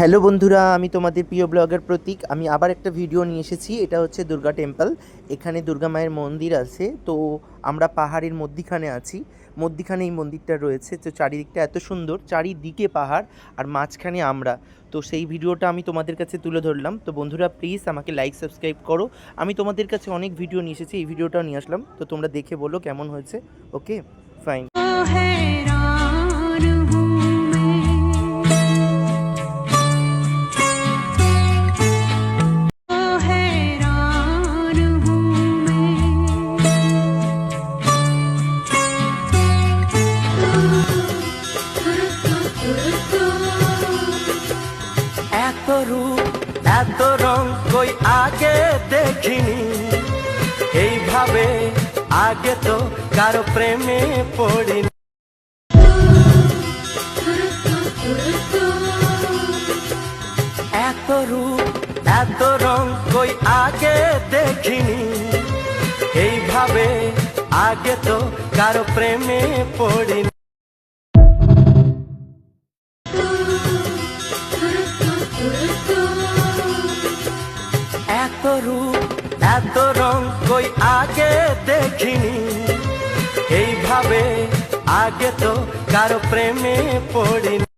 Hello বন্ধুরা, আমি তোমাদের প্রিয় ব্লগার প্রতীক। আমি আবার একটা ভিডিও নিয়ে এসেছি, এটা হচ্ছে দুর্গা টেম্পল। এখানে দুর্গা মায়ের মন্দির আছে, তো আমরা পাহাড়ের মধ্যিখানে আছি। মধ্যিখানে এই মন্দিরটা রয়েছে, তো চারিদিকটা এত সুন্দর, চারিদিকে পাহাড় আর মাঝখানে আমরা। তো সেই ভিডিওটা আমি তোমাদের কাছে তুলে ধরলাম। তো বন্ধুরা প্লিজ আমাকে লাইক সাবস্ক্রাইব করো। আমি তোমাদের কাছে অনেক ভিডিও নিয়ে এসেছি, এই ভিডিওটাও নিয়ে আসলাম। তো তোমরা দেখে বলো কেমন হয়েছে ওকে ফাইন এত রূপ এত রং কই আগে দেখিনি। এইভাবে আগে তো কারও প্রেমে পড়িনি। এত এত রং কই এইভাবে আগে তো কারও প্রেমে পড়িনি। এত রূপ এত রং কই আগে দেখিনি। এইভাবে আগে তো কারও প্রেমে পড়িনি।